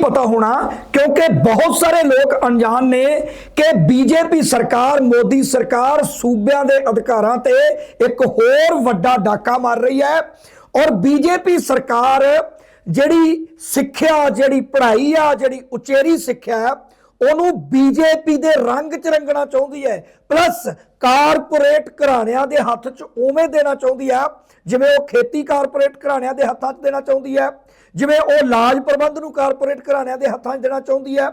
ਪਤਾ ਹੋਣਾ, ਕਿਉਂਕਿ ਬਹੁਤ ਸਾਰੇ ਲੋਕ ਅਣਜਾਣ ਨੇ ਕਿ ਬੀਜੇਪੀ ਸਰਕਾਰ, ਮੋਦੀ ਸਰਕਾਰ ਸੂਬਿਆਂ ਦੇ ਅਧਿਕਾਰਾਂ ਤੇ ਇੱਕ ਹੋਰ ਵੱਡਾ ਡਾਕਾ ਮਾਰ ਰਹੀ ਹੈ। ਔਰ ਬੀਜੇਪੀ ਸਰਕਾਰ ਜਿਹੜੀ ਸਿੱਖਿਆ, ਜਿਹੜੀ ਪੜ੍ਹਾਈ ਆ, ਜਿਹੜੀ ਉਚੇਰੀ ਸਿੱਖਿਆ ਹੈ ਉਹਨੂੰ ਬੀਜੇਪੀ ਦੇ ਰੰਗ ਚ ਰੰਗਣਾ ਚਾਹੁੰਦੀ ਹੈ। ਪਲੱਸ ਕਾਰਪੋਰੇਟ ਘਰਾਣਿਆਂ ਦੇ ਹੱਥ 'ਚ ਉਵੇਂ ਦੇਣਾ ਚਾਹੁੰਦੀ ਹੈ, ਜਿਵੇਂ ਉਹ ਖੇਤੀ ਕਾਰਪੋਰੇਟ ਘਰਾਣਿਆਂ ਦੇ ਹੱਥਾਂ 'ਚ ਦੇਣਾ ਚਾਹੁੰਦੀ ਹੈ। ਜਿਵੇਂ ਉਹ ਲਾਜ ਪ੍ਰਬੰਧ ਨੂੰ ਕਾਰਪੋਰੇਟ ਘਰਾਣਿਆਂ ਦੇ ਹੱਥਾਂ 'ਚ ਦੇਣਾ ਚਾਹੁੰਦੀ ਹੈ,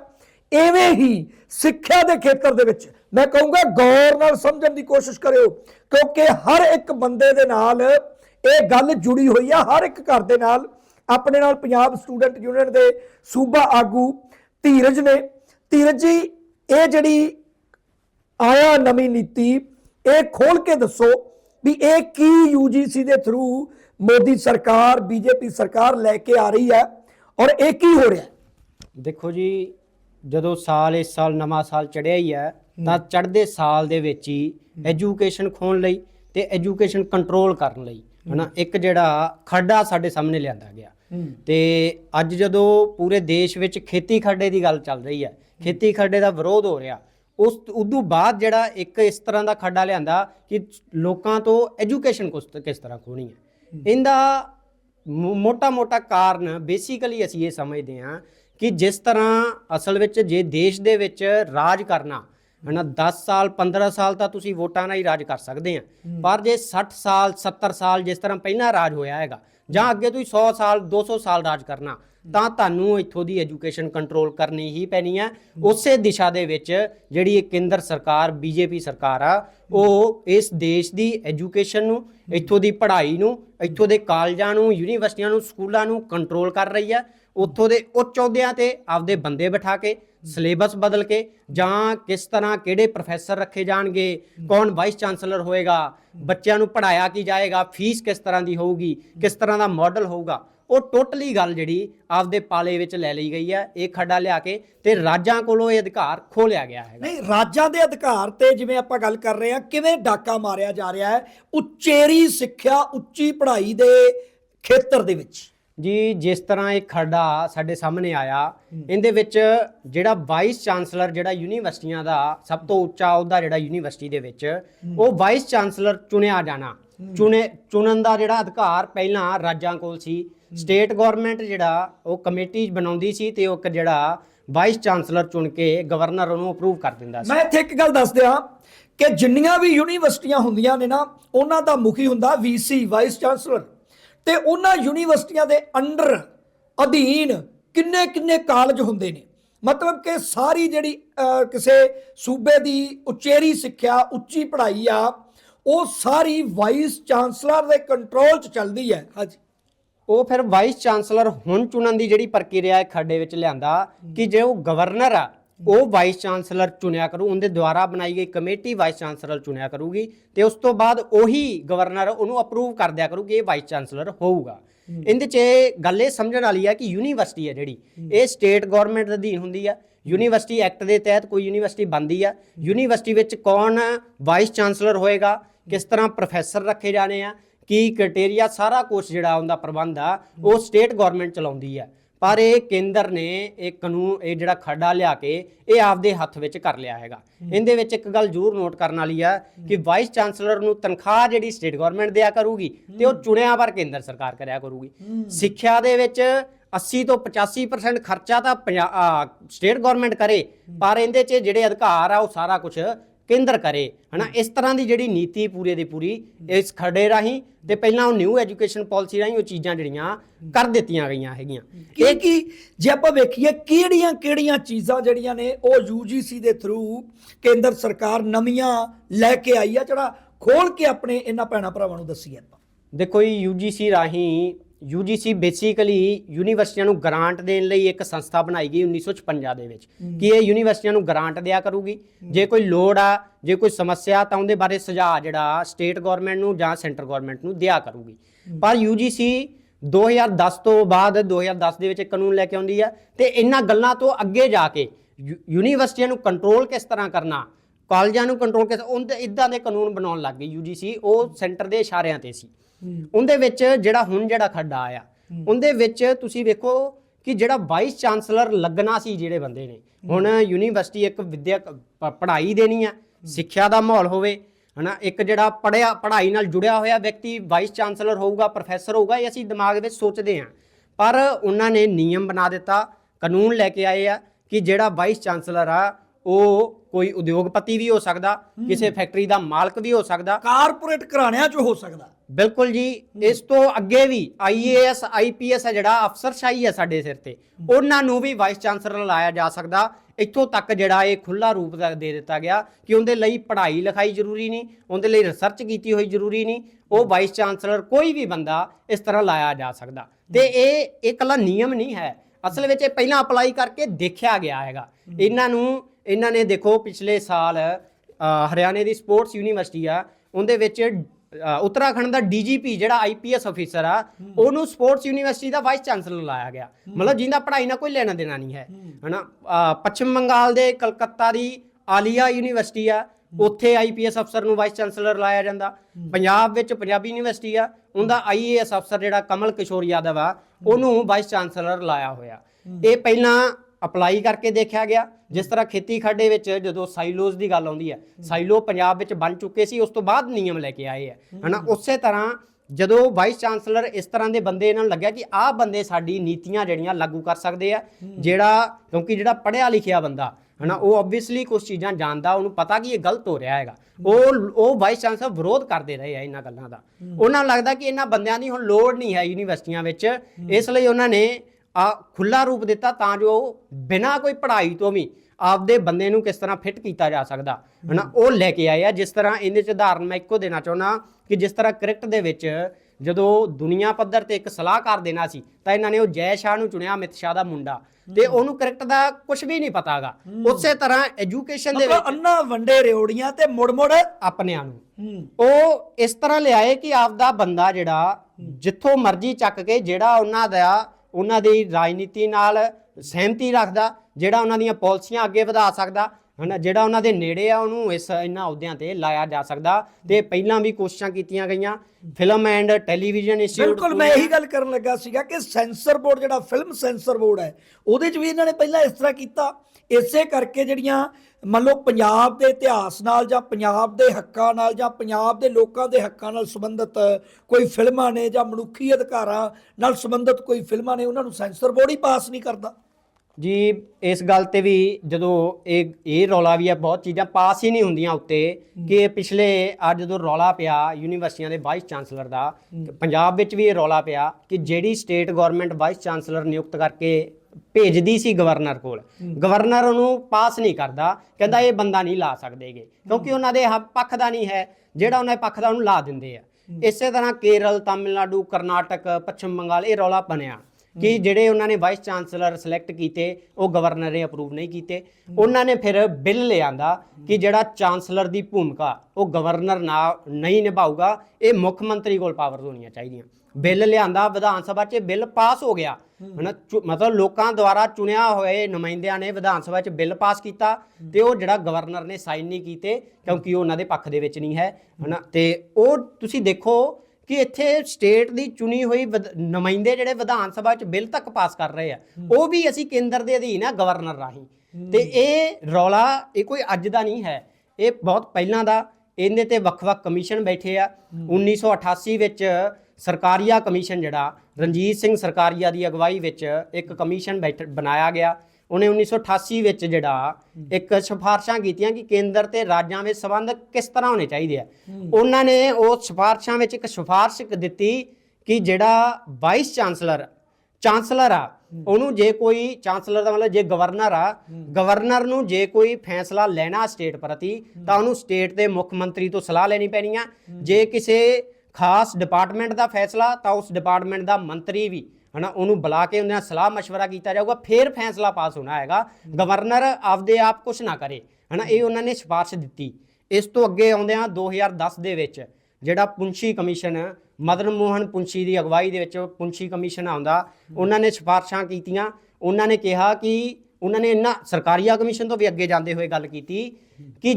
ਐਵੇਂ ਹੀ ਸਿੱਖਿਆ ਦੇ ਖੇਤਰ ਦੇ ਵਿੱਚ ਮੈਂ ਕਹੂੰਗਾ ਗੌਰ ਨਾਲ ਸਮਝਣ ਦੀ ਕੋਸ਼ਿਸ਼ ਕਰਿਓ, ਕਿਉਂਕਿ ਹਰ ਇੱਕ ਬੰਦੇ ਦੇ ਨਾਲ ਇਹ ਗੱਲ ਜੁੜੀ ਹੋਈ ਆ, ਹਰ ਇੱਕ ਘਰ ਦੇ ਨਾਲ ਆਪਣੇ ਨਾਲ ਪੰਜਾਬ ਸਟੂਡੈਂਟ ਯੂਨੀਅਨ ਦੇ ਸੂਬਾ ਆਗੂ ਧੀਰਜ ਨੇ। ਧੀਰਜ ਜੀ, ਇਹ ਜਿਹੜੀ ਆਇਆ ਨਵੀਂ ਨੀਤੀ, ਇਹ ਖੋਲ ਕੇ ਦੱਸੋ ਵੀ ਇਹ ਕੀ ਯੂਜੀਸੀ ਦੇ ਥਰੂ ਮੋਦੀ ਸਰਕਾਰ ਬੀਜੇਪੀ ਸਰਕਾਰ ਲੈ ਕੇ ਆ ਰਹੀ ਹੈ ਔਰ ਇਹ ਕੀ ਹੋ ਰਿਹਾ ਦੇਖੋ ਜੀ ਜਦੋਂ ਸਾਲ ਇਸ ਸਾਲ ਨਵਾਂ ਸਾਲ ਚੜਿਆ ਹੀ ਹੈ ਤਾਂ ਚੜ੍ਹਦੇ ਸਾਲ ਦੇ ਵਿੱਚ ਹੀ ਐਜੂਕੇਸ਼ਨ ਖੋਣ ਲਈ ਤੇ ਐਜੂਕੇਸ਼ਨ ਕੰਟਰੋਲ ਕਰਨ ਲਈ ਹਨਾ ਇੱਕ ਜਿਹੜਾ ਖੱਡਾ ਸਾਡੇ ਸਾਹਮਣੇ ਲਿਆਂਦਾ ਗਿਆ। ਤੇ ਅੱਜ ਜਦੋਂ ਪੂਰੇ ਦੇਸ਼ ਵਿੱਚ ਖੇਤੀ ਖੱਡੇ ਦੀ ਗੱਲ ਚੱਲ ਰਹੀ ਹੈ ਖੇਤੀ ਖੱਡੇ ਦਾ ਵਿਰੋਧ ਹੋ ਰਿਹਾ ਉਸ ਉਦੋਂ ਬਾਅਦ ਜਿਹੜਾ ਇੱਕ ਇਸ ਤਰ੍ਹਾਂ ਦਾ ਖੱਡਾ ਲਿਆਂਦਾ ਕਿ ਲੋਕਾਂ ਤੋਂ ਐਜੂਕੇਸ਼ਨ ਕਿਸ ਤਰ੍ਹਾਂ ਖੋਣੀ ਹੈ। ਇਹਦਾ ਮੋਟਾ-ਮੋਟਾ ਕਾਰਨ ਬੇਸਿਕਲੀ ਅਸੀਂ ਇਹ ਸਮਝਦੇ ਹਾਂ ਕਿ ਜਿਸ ਤਰ੍ਹਾਂ ਅਸਲ ਵਿੱਚ ਜੇ ਦੇਸ਼ ਦੇ ਵਿੱਚ ਰਾਜ ਕਰਨਾ ਹਨਾ 10 ਸਾਲ 15 ਸਾਲ ਤਾਂ ਤੁਸੀਂ ਵੋਟਾਂ ਨਾਲ ਹੀ ਰਾਜ ਕਰ ਸਕਦੇ ਆ ਪਰ ਜੇ 60 ਸਾਲ 70 ਸਾਲ ਜਿਸ ਤਰ੍ਹਾਂ ਪਹਿਲਾਂ ਰਾਜ ਹੋਇਆ ਹੈਗਾ ਜਾਂ ਅੱਗੇ ਤੁਸੀਂ 100 ਸਾਲ 200 ਸਾਲ ਰਾਜ ਕਰਨਾ ਤਾਂ ਤੁਹਾਨੂੰ ਇੱਥੋਂ ਦੀ ਐਜੂਕੇਸ਼ਨ ਕੰਟਰੋਲ ਕਰਨੀ ਹੀ ਪੈਣੀ ਹੈ ਉਸੇ ਦਿਸ਼ਾ ਦੇ ਵਿੱਚ ਜਿਹੜੀ ਇਹ ਕੇਂਦਰ ਸਰਕਾਰ, ਬੀਜੇਪੀ ਸਰਕਾਰ ਆ, ਉਹ ਇਸ ਦੇਸ਼ ਦੀ ਐਜੂਕੇਸ਼ਨ ਨੂੰ, ਇੱਥੋਂ ਦੀ ਪੜ੍ਹਾਈ ਨੂੰ, ਇੱਥੋਂ ਦੇ ਕਾਲਜਾਂ ਨੂੰ, ਯੂਨੀਵਰਸਿਟੀਆਂ ਨੂੰ, ਸਕੂਲਾਂ ਨੂੰ ਕੰਟਰੋਲ ਕਰ ਰਹੀ ਹੈ ਉੱਥੋਂ ਦੇ ਉੱਚ ਅਹੁਦਿਆਂ ਤੇ ਆਪਦੇ ਬੰਦੇ ਬਿਠਾ ਕੇ, ਸਿਲੇਬਸ ਬਦਲ ਕੇ ਜਾਂ ਕਿਸ ਤਰ੍ਹਾਂ ਕਿਹੜੇ ਪ੍ਰੋਫੈਸਰ ਰੱਖੇ ਜਾਣਗੇ, ਕੌਣ ਵਾਈਸ ਚਾਂਸਲਰ ਹੋਏਗਾ, ਬੱਚਿਆਂ ਨੂੰ ਪੜਾਇਆ ਕੀ ਜਾਏਗਾ, ਫੀਸ ਕਿਸ ਤਰ੍ਹਾਂ ਦੀ ਹੋਊਗੀ, ਕਿਸ ਤਰ੍ਹਾਂ ਦਾ ਮਾਡਲ ਹੋਊਗਾ ਉਹ ਟੋਟਲੀ ਗੱਲ ਜਿਹੜੀ ਆਪਦੇ ਪਾਲੇ ਵਿੱਚ ਲੈ ਲਈ ਗਈ ਹੈ ਇਹ ਖੱਡਾ ਲਿਆ ਕੇ ਤੇ ਰਾਜਾਂ ਕੋਲੋਂ ਇਹ ਅਧਿਕਾਰ ਲਿਆ ਗਿਆ ਹੈਗਾ। ਨਹੀਂ ਰਾਜਾਂ ਦੇ ਅਧਿਕਾਰ ਤੇ ਜਿਵੇਂ ਆਪਾਂ ਗੱਲ ਕਰ ਰਹੇ ਹਾਂ ਕਿਵੇਂ ਡਾਕਾ ਮਾਰਿਆ ਜਾ ਰਿਹਾ ਹੈ ਉਚੇਰੀ ਸਿੱਖਿਆ ਉੱਚੀ ਪੜ੍ਹਾਈ ਦੇ ਖੇਤਰ ਦੇ ਵਿੱਚ। ਜੀ ਜਿਸ ਤਰ੍ਹਾਂ ਇਹ ਖਰੜਾ ਸਾਡੇ ਸਾਹਮਣੇ ਆਇਆ ਇਹਦੇ ਵਿੱਚ ਜਿਹੜਾ ਵਾਈਸ ਚਾਂਸਲਰ ਜਿਹੜਾ ਯੂਨੀਵਰਸਿਟੀਆਂ ਦਾ ਸਭ ਤੋਂ ਉੱਚਾ ਅਹੁਦਾ ਜਿਹੜਾ ਯੂਨੀਵਰਸਿਟੀ ਦੇ ਵਿੱਚ ਉਹ ਵਾਈਸ ਚਾਂਸਲਰ ਚੁਣਿਆ ਜਾਣਾ। ਚੁਣੇ ਚੁਣਨ ਦਾ ਜਿਹੜਾ ਅਧਿਕਾਰ ਪਹਿਲਾਂ ਰਾਜਾਂ ਕੋਲ ਸੀ ਸਟੇਟ ਗਵਰਨਮੈਂਟ ਜਿਹੜਾ, ਉਹ ਕਮੇਟੀ ਬਣਾਉਂਦੀ ਸੀ ਤੇ ਉਹ ਇੱਕ ਜਿਹੜਾ ਵਾਈਸ ਚਾਂਸਲਰ ਚੁਣ ਕੇ ਗਵਰਨਰ ਉਹਨੂੰ ਅਪਰੂਵ ਕਰ ਦਿੰਦਾ ਸੀ। ਮੈਂ ਇੱਥੇ ਇੱਕ ਗੱਲ ਦੱਸ ਦਿਆਂ ਕਿ ਜਿੰਨੀਆਂ ਵੀ ਯੂਨੀਵਰਸਿਟੀਆਂ ਹੁੰਦੀਆਂ ਨੇ ਨਾ, ਉਹਨਾਂ ਦਾ ਮੁਖੀ ਹੁੰਦਾ ਵੀਸੀ ਵਾਈਸ ਚਾਂਸਲਰ ਤੇ ਉਹਨਾਂ ਯੂਨੀਵਰਸਿਟੀਆਂ ਦੇ ਅੰਡਰ ਅਧੀਨ ਕਿੰਨੇ ਕਿੰਨੇ ਕਾਲਜ ਹੁੰਦੇ ਨੇ? ਮਤਲਬ ਕਿ ਸਾਰੀ ਜਿਹੜੀ ਕਿਸੇ ਸੂਬੇ ਦੀ ਉਚੇਰੀ ਸਿੱਖਿਆ, ਉੱਚੀ ਪੜ੍ਹਾਈ ਆ, ਉਹ ਸਾਰੀ ਵਾਈਸ ਚਾਂਸਲਰ ਦੇ ਕੰਟਰੋਲ 'ਚ ਚੱਲਦੀ ਹੈ। ਹਾਂਜੀ। ਉਹ ਫਿਰ ਵਾਈਸ ਚਾਂਸਲਰ ਹੁਣ ਚੁਣਨ ਦੀ ਜਿਹੜੀ ਪ੍ਰਕਿਰਿਆ ਹੈ ਖੱਡੇ ਵਿੱਚ ਲਿਆਂਦਾ ਕਿ ਜੇ ਉਹ ਗਵਰਨਰ ਆ ਉਹ ਵਾਈਸ ਚਾਂਸਲਰ ਚੁਣਿਆ ਕਰੂ ਉਹਦੇ ਦੁਆਰਾ ਬਣਾਈ ਗਈ ਕਮੇਟੀ ਵਾਈਸ ਚਾਂਸਲਰ ਚੁਣਿਆ ਕਰੂਗੀ ਤੇ ਉਸ ਤੋਂ ਬਾਅਦ ਉਹੀ ਗਵਰਨਰ ਉਹਨੂੰ ਅਪਰੂਵ ਕਰ ਦਿਆ ਕਰੂ ਕਿ ਇਹ ਵਾਈਸ ਚਾਂਸਲਰ ਹੋਊਗਾ। ਇਹਦੇ 'ਚ ਇਹ ਗੱਲ ਇਹ ਸਮਝਣ ਵਾਲੀ ਆ ਕਿ ਯੂਨੀਵਰਸਿਟੀ ਹੈ ਜਿਹੜੀ ਇਹ ਸਟੇਟ ਗਵਰਨਮੈਂਟ ਦੇ ਅਧੀਨ ਹੁੰਦੀ ਆ। ਯੂਨੀਵਰਸਿਟੀ ਐਕਟ ਦੇ ਤਹਿਤ ਕੋਈ ਯੂਨੀਵਰਸਿਟੀ ਬਣਦੀ ਆ। ਯੂਨੀਵਰਸਿਟੀ ਵਿੱਚ ਕੌਣ ਵਾਈਸ ਚਾਂਸਲਰ ਹੋਏਗਾ ਕਿਸ ਤਰ੍ਹਾਂ ਪ੍ਰੋਫੈਸਰ ਰੱਖੇ ਜਾਣੇ ਆ ਕੀ ਕ੍ਰਾਈਟੇਰੀਆ ਸਾਰਾ ਕੁਝ ਜਿਹੜਾ ਉਹਦਾ ਪ੍ਰਬੰਧ ਆ, ਉਹ ਸਟੇਟ ਗਵਰਨਮੈਂਟ ਚਲਾਉਂਦੀ ਆ। ਪਰ ਇਹ ਕੇਂਦਰ ਨੇ, ਇਹ ਕਾਨੂੰਨ, ਇਹ ਜਿਹੜਾ ਖੱਡਾ ਲਿਆ ਕੇ, ਇਹ ਆਪਦੇ ਹੱਥ ਵਿੱਚ ਕਰ ਲਿਆ ਹੈਗਾ। ਇਹਦੇ ਵਿੱਚ ਇੱਕ ਗੱਲ ਜ਼ਰੂਰ ਨੋਟ ਕਰਨ ਵਾਲੀ ਆ ਕਿ ਵਾਈਸ ਚਾਂਸਲਰ ਨੂੰ ਤਨਖਾਹ ਜਿਹੜੀ ਸਟੇਟ ਗਵਰਨਮੈਂਟ ਦਿਆ ਕਰੂਗੀ ਤੇ ਉਹ ਚੁਣਿਆ ਪਰ ਕੇਂਦਰ ਸਰਕਾਰ ਕਰਿਆ ਕਰੂਗੀ। ਸਿੱਖਿਆ ਦੇ ਵਿੱਚ 80 ਤੋਂ 85% ਖਰਚਾ ਤਾਂ ਸਟੇਟ ਗਵਰਨਮੈਂਟ ਕਰੇ, ਪਰ ਇਹਦੇ 'ਚ ਜਿਹੜੇ ਅਧਿਕਾਰ ਆ, ਉਹ ਸਾਰਾ ਕੁਝ ਕੇਂਦਰ ਕਰੇ ਹਨਾ? ਇਸ ਤਰ੍ਹਾਂ ਦੀ ਜਿਹੜੀ ਨੀਤੀ ਪੂਰੇ ਦੀ ਪੂਰੀ ਇਸ ਖੜੇ ਰਾਹੀਂ ਤੇ ਪਹਿਲਾਂ ਉਹ ਨਿਊ ਐਜੂਕੇਸ਼ਨ ਪਾਲਿਸੀ ਰਾਹੀਂ ਉਹ ਚੀਜ਼ਾਂ ਜਿਹੜੀਆਂ ਕਰ ਦਿੱਤੀਆਂ ਗਈਆਂ ਹੈਗੀਆਂ। ਇਹ ਕੀ ਜੇ ਆਪਾਂ ਵੇਖੀਏ ਕਿਹੜੀਆਂ ਕਿਹੜੀਆਂ ਚੀਜ਼ਾਂ ਜਿਹੜੀਆਂ ਨੇ ਉਹ UGC ਦੇ ਥਰੂ ਕੇਂਦਰ ਸਰਕਾਰ ਨਵੀਆਂ ਲੈ ਕੇ ਆਈ ਆ ਜਿਹੜਾ ਖੋਲ ਕੇ ਆਪਣੇ ਇਹਨਾਂ ਭੈਣਾਂ ਭਰਾਵਾਂ ਨੂੰ ਦੱਸੀ ਆਪਾਂ। ਦੇਖੋ ਜੀ UGC ਰਾਹੀਂ UGC ਬੇਸਿਕਲੀ ਯੂਨੀਵਰਸਿਟੀਆਂ ਨੂੰ ਗ੍ਰਾਂਟ ਦੇਣ ਲਈ ਇੱਕ ਸੰਸਥਾ ਬਣਾਈ ਗਈ 1956 ਦੇ ਵਿੱਚ। ਕਿ ਇਹ ਯੂਨੀਵਰਸਿਟੀਆਂ ਨੂੰ ਗ੍ਰਾਂਟ ਦਿਆ ਕਰੂਗੀ? ਜੇ ਕੋਈ ਲੋੜ ਆ ਜੇ ਕੋਈ ਸਮੱਸਿਆ ਤਾਂ ਉਹਦੇ ਬਾਰੇ ਸੁਝਾਅ ਜਿਹੜਾ ਸਟੇਟ ਗਵਰਨਮੈਂਟ ਨੂੰ ਜਾਂ ਸੈਂਟਰ ਗਵਰਨਮੈਂਟ ਨੂੰ ਦਿਆ ਕਰੂਗੀ। ਪਰ UGC 2010 ਤੋਂ ਬਾਅਦ 2010 ਦੇ ਵਿੱਚ ਇੱਕ ਕਾਨੂੰਨ ਲੈ ਕੇ ਆਉਂਦੀ ਆ ਤੇ ਇਹਨਾਂ ਗੱਲਾਂ ਤੋਂ ਅੱਗੇ ਜਾ ਕੇ ਯੂਨੀਵਰਸਿਟੀਆਂ ਨੂੰ ਕੰਟਰੋਲ ਕਿਸ ਤਰ੍ਹਾਂ ਕਰਨਾ ਕਾਲਜਾਂ ਨੂੰ ਕੰਟਰੋਲ ਕਿਸ ਉਹਦੇ ਇਦਾਂ ਦੇ ਕਾਨੂੰਨ ਬਣਾਉਣ ਲੱਗ ਗਈ UGC ਉਹ ਸੈਂਟਰ ਦੇ ਇਸ਼ਾਰਿਆਂ ਤੇ ਸੀ। ਉਹਦੇ ਵਿੱਚ ਜਿਹੜਾ ਹੁਣ ਜਿਹੜਾ ਖੱਡਾ ਆਇਆ ਉਹਦੇ ਵਿੱਚ ਤੁਸੀਂ ਵੇਖੋ ਕਿ ਜਿਹੜਾ ਵਾਈਸ ਚਾਂਸਲਰ ਲੱਗਣਾ ਸੀ ਜਿਹੜੇ ਬੰਦੇ ਨੇ। ਹੁਣ ਯੂਨੀਵਰਸਿਟੀ ਇੱਕ ਵਿਦਿਅਕ ਪੜ੍ਹਾਈ ਦੇਣੀ ਆ ਸਿੱਖਿਆ ਦਾ ਮਾਹੌਲ ਹੋਵੇ ਹਨਾ ਇੱਕ ਜਿਹੜਾ ਪੜਿਆ ਪੜ੍ਹਾਈ ਨਾਲ ਜੁੜਿਆ ਹੋਇਆ ਵਿਅਕਤੀ ਵਾਈਸ ਚਾਂਸਲਰ ਹੋਊਗਾ ਪ੍ਰੋਫੈਸਰ ਹੋਊਗਾ ਇਹ ਅਸੀਂ ਦਿਮਾਗ ਵਿੱਚ ਸੋਚਦੇ ਹਾਂ। ਪਰ ਉਹਨਾਂ ਨੇ ਨਿਯਮ ਬਣਾ ਦਿੱਤਾ ਕਾਨੂੰਨ ਲੈ ਕੇ ਆਏ ਆ ਕਿ ਜਿਹੜਾ ਵਾਈਸ ਚਾਂਸਲਰ ਆ ਉਹ ਕੋਈ ਉਦਯੋਗਪਤੀ ਵੀ ਹੋ ਸਕਦਾ ਕਿਸੇ ਫੈਕਟਰੀ ਦਾ ਮਾਲਕ ਵੀ ਹੋ ਸਕਦਾ। ਕਾਰਪੋਰੇਟ ਘਰਾਣਿਆਂ 'ਚ ਹੋ ਸਕਦਾ। ਬਿਲਕੁਲ ਜੀ, ਇਸ ਤੋਂ ਅੱਗੇ ਵੀ ਆਈਏਐਸ ਆਈਪੀਐਸ ਹੈ ਜਿਹੜਾ ਅਫਸਰਸ਼ਾਹੀ ਹੈ ਸਾਡੇ ਸਿਰ ਤੇ। ਉਹਨਾਂ ਨੂੰ ਵੀ ਵਾਈਸ ਚਾਂਸਲਰ ਲਾਇਆ ਜਾ ਸਕਦਾ। ਇੱਥੋਂ ਤੱਕ ਜਿਹੜਾ ਇਹ ਖੁੱਲਾ ਰੂਪ ਦੇ ਦਿੱਤਾ ਗਿਆ ਕਿ ਉਹਦੇ ਲਈ ਪੜ੍ਹਾਈ ਲਿਖਾਈ ਜ਼ਰੂਰੀ ਨਹੀਂ, ਉਹਦੇ ਲਈ ਰਿਸਰਚ ਕੀਤੀ ਹੋਈ ਜ਼ਰੂਰੀ ਨਹੀਂ। ਉਹ ਵਾਈਸ ਚਾਂਸਲਰ ਕੋਈ ਵੀ ਬੰਦਾ ਇਸ ਤਰ੍ਹਾਂ ਲਾਇਆ ਜਾ ਸਕਦਾ। ਤੇ ਇਹ ਇਹ ਇਕੱਲਾ ਨਿਯਮ ਨਹੀਂ ਹੈ। ਅਸਲ ਵਿੱਚ ਇਹ ਪਹਿਲਾਂ ਅਪਲਾਈ ਕਰਕੇ ਦੇਖਿਆ ਗਿਆ ਹੈਗਾ। ਇਹਨਾਂ ਨੂੰ, ਇਹਨਾਂ ਨੇ ਦੇਖੋ ਪਿਛਲੇ ਸਾਲ ਹਰਿਆਣੇ ਦੀ ਸਪੋਰਟਸ ਯੂਨੀਵਰਸਿਟੀ ਆ, ਉਹਦੇ ਵਿੱਚ ਉੱਤਰਾਖੰਡ ਦਾ ਡੀਜੀਪੀ ਜਿਹੜਾ ਆਈਪੀਐਸ ਅਫੀਸਰ ਆ ਉਹਨੂੰ ਸਪੋਰਟਸ ਯੂਨੀਵਰਸਿਟੀ ਦਾ ਵਾਈਸ ਚਾਂਸਲਰ ਲਾਇਆ ਗਿਆ। ਮਤਲਬ ਜਿੰਦਾ ਪੜ੍ਹਾਈ ਨਾਲ ਕੋਈ ਲੈਣਾ ਦੇਣਾ ਨਹੀਂ ਹੈ। ਹਨਾ? ਪੱਛਮ ਬੰਗਾਲ ਦੇ ਕਲਕੱਤਾ ਦੀ ਆਲੀਆ ਯੂਨੀਵਰਸਿਟੀ ਆ ਉੱਥੇ ਆਈਪੀਐਸ ਅਫਸਰ ਨੂੰ ਵਾਈਸ ਚਾਂਸਲਰ ਲਾਇਆ ਜਾਂਦਾ। ਪੰਜਾਬ ਵਿੱਚ ਪੰਜਾਬੀ ਯੂਨੀਵਰਸਿਟੀ ਆ ਉਹਦਾ ਆਈਏਐਸ ਅਫਸਰ ਜਿਹੜਾ ਕਮਲ ਕਿਸ਼ੋਰ ਯਾਦਵ ਆ ਉਹਨੂੰ ਵਾਈਸ ਚਾਂਸਲਰ ਲਾਇਆ ਹੋਇਆ। ਇਹ ਪਹਿਲਾਂ ਅਪਲਾਈ ਕਰਕੇ ਦੇਖਿਆ ਗਿਆ। ਜਿਸ ਤਰ੍ਹਾਂ ਖੇਤੀ ਖਾਡੇ ਵਿੱਚ ਜਦੋਂ ਸਾਈਲੋਜ਼ ਦੀ ਗੱਲ ਆਉਂਦੀ ਹੈ ਸਾਈਲੋ ਪੰਜਾਬ ਵਿੱਚ ਬਣ ਚੁੱਕੇ ਸੀ ਉਸ ਤੋਂ ਬਾਅਦ ਨਿਯਮ ਲੈ ਕੇ ਆਏ ਆ ਹਨਾ ਉਸੇ ਤਰ੍ਹਾਂ ਜਦੋਂ ਵਾਈਸ ਚਾਂਸਲਰ ਇਸ ਤਰ੍ਹਾਂ ਦੇ ਬੰਦੇ ਇਹਨਾਂ ਨੂੰ ਲੱਗਿਆ ਕਿ ਆਹ ਬੰਦੇ ਸਾਡੀ ਨੀਤੀਆਂ ਜਿਹੜੀਆਂ ਲਾਗੂ ਕਰ ਸਕਦੇ ਆ ਜਿਹੜਾ ਕਿਉਂਕਿ ਜਿਹੜਾ ਪੜ੍ਹਿਆ ਲਿਖਿਆ ਬੰਦਾ ਹਨਾ ਉਹ ਆਬਵੀਅਸਲੀ ਕੁਝ ਚੀਜ਼ਾਂ ਜਾਣਦਾ ਉਹਨੂੰ ਪਤਾ ਕਿ ਇਹ ਗਲਤ ਹੋ ਰਿਹਾ ਹੈਗਾ। ਉਹ ਉਹ ਵਾਈਸ ਚਾਂਸਲਰ ਵਿਰੋਧ ਕਰਦੇ ਰਹੇ ਆ ਇਹਨਾਂ ਗੱਲਾਂ ਦਾ। ਉਹਨਾਂ ਨੂੰ ਲੱਗਦਾ ਕਿ ਇਹਨਾਂ ਬੰਦਿਆਂ ਦੀ ਹੁਣ ਲੋੜ ਨਹੀਂ ਹੈ ਯੂਨੀਵਰਸਿਟੀਆਂ ਵਿੱਚ। ਇਸ ਲਈ ਉਹਨਾਂ ਨੇ ਆ ਖੁੱਲਾ ਰੂਪ ਦਿੱਤਾ ਤਾਂ ਜੋ ਬਿਨਾਂ ਕੋਈ ਪੜ੍ਹਾਈ ਤੋਂ ਵੀ ਆਪਦੇ ਬੰਦੇ ਨੂੰ ਕਿਸ ਤਰ੍ਹਾਂ ਫਿੱਟ ਕੀਤਾ ਜਾ ਸਕਦਾ। ਹਨਾ ਉਹ ਲੈ ਕੇ ਆਏ ਆ ਜਿਸ ਤਰ੍ਹਾਂ ਇਹਦੇ ਚ ਉਦਾਹਰਨ ਮੈਂ ਇੱਕੋ ਦੇਣਾ ਚਾਹੁੰਦਾ ਕਿ ਜਿਸ ਤਰ੍ਹਾਂ ਕ੍ਰਿਕਟ ਦੇ ਵਿੱਚ ਜਦੋਂ ਦੁਨੀਆ ਪੱਧਰ ਤੇ ਇੱਕ ਸਲਾਹਕਾਰ ਦੇਣਾ ਸੀ ਤਾਂ ਇਹਨਾਂ ਨੇ ਉਹ ਜੈ ਸ਼ਾਹ ਨੂੰ ਚੁਣਿਆ ਅਮਿਤ ਸ਼ਾਹ ਦਾ ਮੁੰਡਾ। ਤੇ ਉਹਨੂੰ ਕ੍ਰਿਕਟ ਦਾ ਕੁਝ ਵੀ ਨਹੀਂ ਪਤਾਗਾ। ਉਸੇ ਤਰ੍ਹਾਂ ਐਜੂਕੇਸ਼ਨ ਦੇ ਵਿੱਚ ਅੰਨਾ ਵੰਡੇ ਰਿਓੜੀਆਂ ਤੇ ਮੁੜ ਮੁੜ ਆਪਣਿਆਂ ਨੂੰ। ਉਹ ਇਸ ਤਰ੍ਹਾਂ ਲਿਆਏ ਕਿ ਆਪਦਾ ਬੰਦਾ ਜਿਹੜਾ ਜਿੱਥੋਂ ਮਰਜ਼ੀ ਚੱਕ ਕੇ ਜਿਹੜਾ ਉਹਨਾਂ ਦਾ ਉਹਨਾਂ ਦੀ ਰਾਜਨੀਤੀ ਨਾਲ ਸਹਿਮਤੀ ਰੱਖਦਾ ਜਿਹੜਾ ਉਹਨਾਂ ਦੀਆਂ ਪਾਲਿਸੀਆਂ ਅੱਗੇ ਵਧਾ ਸਕਦਾ ਹਨਾ ਜਿਹੜਾ ਉਹਨਾਂ ਦੇ ਨੇੜੇ ਆ ਉਹਨੂੰ ਇਸ ਇਹਨਾਂ ਅਹੁਦਿਆਂ ਤੇ ਲਾਇਆ ਜਾ ਸਕਦਾ। ਤੇ ਪਹਿਲਾਂ ਵੀ ਕੋਸ਼ਿਸ਼ਾਂ ਕੀਤੀਆਂ ਗਈਆਂ। ਫਿਲਮ ਐਂਡ ਟੈਲੀਵਿਜ਼ਨ ਇੰਸਟੀਚਿਊਟ ਬਿਲਕੁਲ ਮੈਂ ਇਹੀ ਗੱਲ ਕਰਨ ਲੱਗਾ ਸੀਗਾ ਕਿ ਸੈਂਸਰ ਬੋਰਡ ਜਿਹੜਾ ਫਿਲਮ ਸੈਂਸਰ ਬੋਰਡ ਹੈ ਉਹਦੇ 'ਚ ਵੀ ਇਹਨਾਂ ਨੇ ਪਹਿਲਾਂ ਇਸ ਤਰ੍ਹਾਂ ਕੀਤਾ। ਇਸੇ ਕਰਕੇ ਜਿਹੜੀਆਂ ਮੰਨ ਲਓ ਪੰਜਾਬ ਦੇ ਇਤਿਹਾਸ ਨਾਲ ਜਾਂ ਪੰਜਾਬ ਦੇ ਹੱਕਾਂ ਨਾਲ ਜਾਂ ਪੰਜਾਬ ਦੇ ਲੋਕਾਂ ਦੇ ਹੱਕਾਂ ਨਾਲ ਸੰਬੰਧਿਤ ਕੋਈ ਫਿਲਮਾਂ ਨੇ ਜਾਂ ਮਨੁੱਖੀ ਅਧਿਕਾਰਾਂ ਨਾਲ ਸੰਬੰਧਿਤ ਕੋਈ ਫਿਲਮਾਂ ਨੇ ਉਹਨਾਂ ਨੂੰ ਸੈਂਸਰ ਬੋਰਡ ਹੀ ਪਾਸ ਨਹੀਂ ਕਰਦਾ। ਜੀ ਇਸ ਗੱਲ ਤੇ ਵੀ ਜਦੋਂ ਇਹ ਇਹ ਰੌਲਾ ਵੀ ਹੈ ਬਹੁਤ ਚੀਜ਼ਾਂ ਪਾਸ ਹੀ ਨਹੀਂ ਹੁੰਦੀਆਂ ਉੱਤੇ ਕਿ ਪਿਛਲੇ ਆ ਜਦੋਂ ਰੌਲਾ ਪਿਆ ਯੂਨੀਵਰਸਿਟੀਆਂ ਦੇ ਵਾਈਸ ਚਾਂਸਲਰ ਦਾ ਪੰਜਾਬ ਵਿੱਚ ਵੀ ਇਹ ਰੌਲਾ ਪਿਆ ਕਿ ਜਿਹੜੀ ਸਟੇਟ ਗਵਰਨਮੈਂਟ ਵਾਈਸ ਚਾਂਸਲਰ ਨਿਯੁਕਤ ਕਰਕੇ ਭੇਜਦੀ ਸੀ ਗਵਰਨਰ ਕੋਲ ਗਵਰਨਰ ਉਹਨੂੰ ਪਾਸ ਨਹੀਂ ਕਰਦਾ ਕਹਿੰਦਾ ਇਹ ਬੰਦਾ ਨਹੀਂ ਲਾ ਸਕਦੇਗੇ ਕਿਉਂਕਿ ਉਹਨਾਂ ਦੇ ਪੱਖ ਦਾ ਨਹੀਂ ਹੈ ਜਿਹੜਾ ਉਹਨਾਂ ਦੇ ਪੱਖ ਦਾ ਉਹਨੂੰ ਲਾ ਦਿੰਦੇ ਆ। ਇਸੇ ਤਰ੍ਹਾਂ ਕੇਰਲ ਤਾਮਿਲਨਾਡੂ ਕਰਨਾਟਕ ਪੱਛਮ ਬੰਗਾਲ ਇਹ ਰੌਲਾ ਬਣਿਆ। ਕਿ ਜਿਹੜੇ ਉਹਨਾਂ ਨੇ ਵਾਈਸ ਚਾਂਸਲਰ ਸਿਲੈਕਟ ਕੀਤੇ ਉਹ ਗਵਰਨਰ ਨੇ ਅਪਰੂਵ ਨਹੀਂ ਕੀਤੇ। ਉਹਨਾਂ ਨੇ ਫਿਰ ਬਿੱਲ ਲਿਆਂਦਾ ਕਿ ਜਿਹੜਾ ਚਾਂਸਲਰ ਦੀ ਭੂਮਿਕਾ ਉਹ ਗਵਰਨਰ ਨਾ ਨਹੀਂ ਨਿਭਾਊਗਾ ਇਹ ਮੁੱਖ ਮੰਤਰੀ ਕੋਲ ਪਾਵਰਸ ਹੋਣੀਆਂ ਚਾਹੀਦੀਆਂ। ਬਿੱਲ ਲਿਆਂਦਾ ਵਿਧਾਨ ਸਭਾ 'ਚ ਬਿੱਲ ਪਾਸ ਹੋ ਗਿਆ। ਹਨਾ ਮਤਲਬ ਲੋਕਾਂ ਦੁਆਰਾ ਚੁਣਿਆ ਹੋਏ ਨੁਮਾਇੰਦਿਆਂ ਨੇ ਵਿਧਾਨ ਸਭਾ 'ਚ ਬਿੱਲ ਪਾਸ ਕੀਤਾ ਤੇ ਉਹ ਜਿਹੜਾ ਗਵਰਨਰ ਨੇ ਸਾਈਨ ਨਹੀਂ ਕੀਤੇ ਕਿਉਂਕਿ ਉਹ ਉਹਨਾਂ ਦੇ ਪੱਖ ਦੇ ਵਿੱਚ ਨਹੀਂ ਹੈ। ਹਨਾ ਤੇ ਉਹ ਤੁਸੀਂ ਦੇਖੋ ਕਿ ਇੱਥੇ ਸਟੇਟ ਦੀ ਚੁਣੀ ਹੋਈ ਨੁਮਾਇੰਦੇ ਜਿਹੜੇ ਵਿਧਾਨ ਸਭਾ 'ਚ ਬਿੱਲ ਤੱਕ ਪਾਸ ਕਰ ਰਹੇ ਆ ਉਹ ਵੀ ਅਸੀਂ ਕੇਂਦਰ ਦੇ ਅਧੀਨ ਆ ਗਵਰਨਰ ਰਾਹੀਂ। ਤੇ ਇਹ ਰੌਲਾ ਇਹ ਕੋਈ ਅੱਜ ਦਾ ਨਹੀਂ ਹੈ। ਇਹ ਬਹੁਤ ਪਹਿਲਾਂ ਦਾ ਇਹਦੇ ਤੇ ਵੱਖ-ਵੱਖ ਕਮਿਸ਼ਨ ਬੈਠੇ ਆ। 1988 ਵਿੱਚ ਸਰਕਾਰੀਆ ਕਮਿਸ਼ਨ ਜਿਹੜਾ ਰਣਜੀਤ ਸਿੰਘ ਸਰਕਾਰੀਆ ਦੀ ਅਗਵਾਈ ਵਿੱਚ ਇੱਕ ਕਮਿਸ਼ਨ ਬਣਾਇਆ ਗਿਆ। ਉਹਨੇ 1988 ਵਿੱਚ ਜਿਹੜਾ ਇੱਕ ਸਿਫਾਰਸ਼ਾਂ ਕੀਤੀਆਂ ਕਿ ਕੇਂਦਰ ਤੇ ਰਾਜਾਂ ਵਿੱਚ ਸਬੰਧ ਕਿਸ ਤਰ੍ਹਾਂ ਹੋਣੇ ਚਾਹੀਦੇ ਆ। ਉਹਨਾਂ ਨੇ ਉਹ ਸਿਫਾਰਸ਼ਾਂ ਵਿੱਚ ਇੱਕ ਸਿਫਾਰਸ਼ ਦਿੱਤੀ ਕਿ ਜਿਹੜਾ ਵਾਈਸ ਚਾਂਸਲਰ ਚਾਂਸਲਰ ਆ ਉਹਨੂੰ ਜੇ ਕੋਈ ਚਾਂਸਲਰ ਦਾ ਮਤਲਬ ਜੇ ਗਵਰਨਰ ਆ ਗਵਰਨਰ ਨੂੰ ਜੇ ਕੋਈ ਫੈਸਲਾ ਲੈਣਾ ਸਟੇਟ ਪ੍ਰਤੀ ਤਾਂ ਉਹਨੂੰ ਸਟੇਟ ਦੇ ਮੁੱਖ ਮੰਤਰੀ ਤੋਂ ਸਲਾਹ ਲੈਣੀ ਪੈਣੀ ਆ। ਜੇ ਕਿਸੇ ਖਾਸ ਡਿਪਾਰਟਮੈਂਟ ਦਾ ਫੈਸਲਾ ਤਾਂ ਉਸ ਡਿਪਾਰਟਮੈਂਟ ਦਾ ਮੰਤਰੀ ਵੀ ਹਨਾ, ਉਹਨੂੰ ਬੁਲਾ ਕੇ ਉਹਨਾਂ ਨਾਲ ਸਲਾਹ مشਵਰਾ ਕੀਤਾ ਜਾਊਗਾ, ਫਿਰ ਫੈਸਲਾ ਪਾਸ ਹੋਣਾ ਹੈਗਾ। ਗਵਰਨਰ ਆਪਦੇ ਆਪ ਕੁਝ ਨਾ ਕਰੇ, ਹਨਾ, ਇਹ ਉਹਨਾਂ ਨੇ ਸਿਫਾਰਿਸ਼ ਦਿੱਤੀ। ਇਸ ਤੋਂ ਅੱਗੇ ਆਉਂਦੇ ਆ 2010 ਦੇ ਵਿੱਚ ਜਿਹੜਾ ਪੁੰਛੀ ਕਮਿਸ਼ਨ, ਮਦਨ ਮੋਹਨ ਪੁੰਛੀ ਦੀ ਅਗਵਾਈ ਦੇ ਵਿੱਚ ਪੁੰਛੀ ਕਮਿਸ਼ਨ ਆਉਂਦਾ, ਉਹਨਾਂ ਨੇ ਸਿਫਾਰਿਸ਼ਾਂ ਕੀਤੀਆਂ। ਉਹਨਾਂ ਨੇ ਕਿਹਾ ਕਿ ਉਹਨਾਂ ਨੇ ਇਹਨਾਂ ਸਰਕਾਰੀਆ ਕਮਿਸ਼ਨ ਤੋਂ ਵੀ ਅੱਗੇ ਜਾਂਦੇ ਹੋਏ ਗੱਲ ਕੀਤੀ ਕਿ